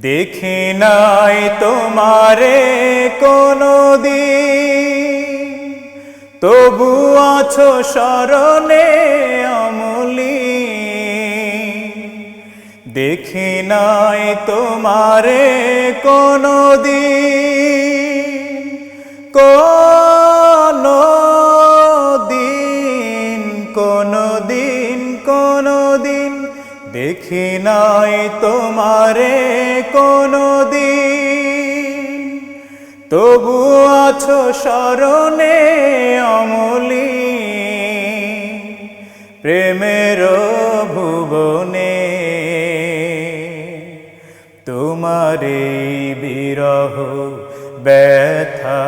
দেখি নাই তোমারে কোনো তবু আছো স্মরণে অমলি। দেখি নাই তোমারে কোনো দিন দেখি নাই তোমারে কোনো দিন তবু আছো স্মরণে অমলি। প্রেমের ভুবনে তোমারে বিরহ ব্যথায়।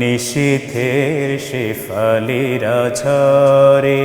নিশীথের শেফালিরা ঝরে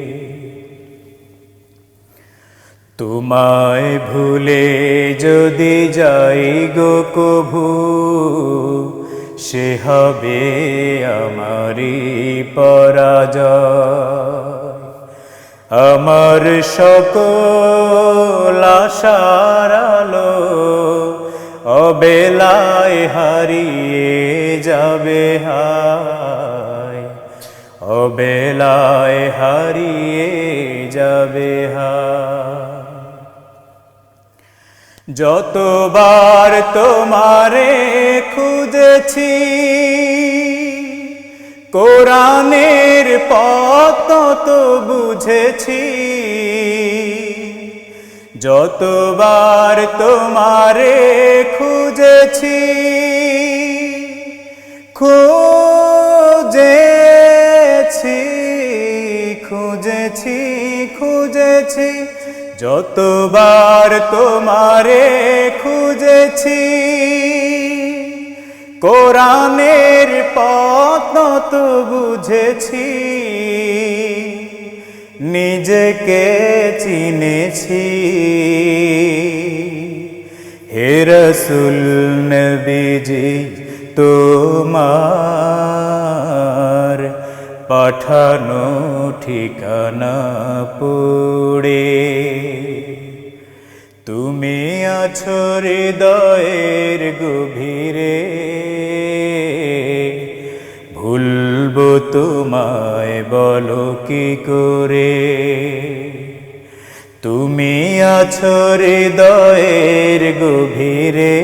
তোমায় ভুলে যদি যাই গো কভু, সে হবে আমারই পরাজয়। আমার সকল আশার আলো অবেলায় হারিয়ে যাবে হায়, অবেলায় হারিয়ে যাবে হায়। যতবার তোমারে খুঁজেছি কোরআনের পথ তত বুঝেছি। যতবার তোমারে খুঁজেছি খুঁজেছি খুঁজেছি খুঁজেছি যতবার তোমারে খুঁজেছি, কোরআনের পথ তো বুঝেছি, নিজেকে চিনেছি। হে রসুল তোমার পাঠানো ঠিকানা পড়ে আছো হৃদয়ের গভীরে ভুলবো তোমায় বলো কি করে? তুমি আছো হৃদয়ের গভীরে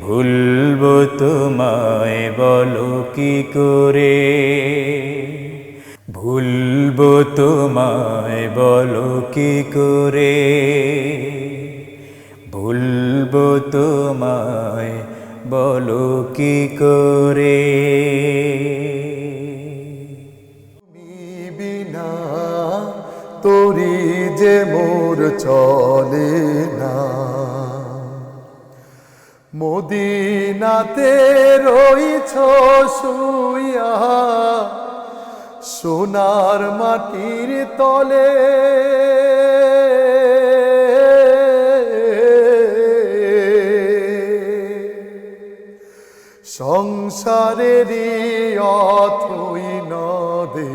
ভুলবো তোমায় বলো কি করে? ভুলবো তোমায় বলো কি করে? ভুলবো তোমায়, বলো কি করে? বিনা তোরি যে মোর চলে না। মদিনাতে রইছ শুইয়া, সোনার মাটির তলে। সংসারেরই অথই নদে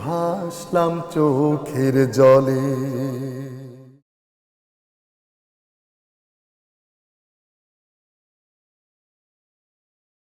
ভাসলাম চোখের জলে।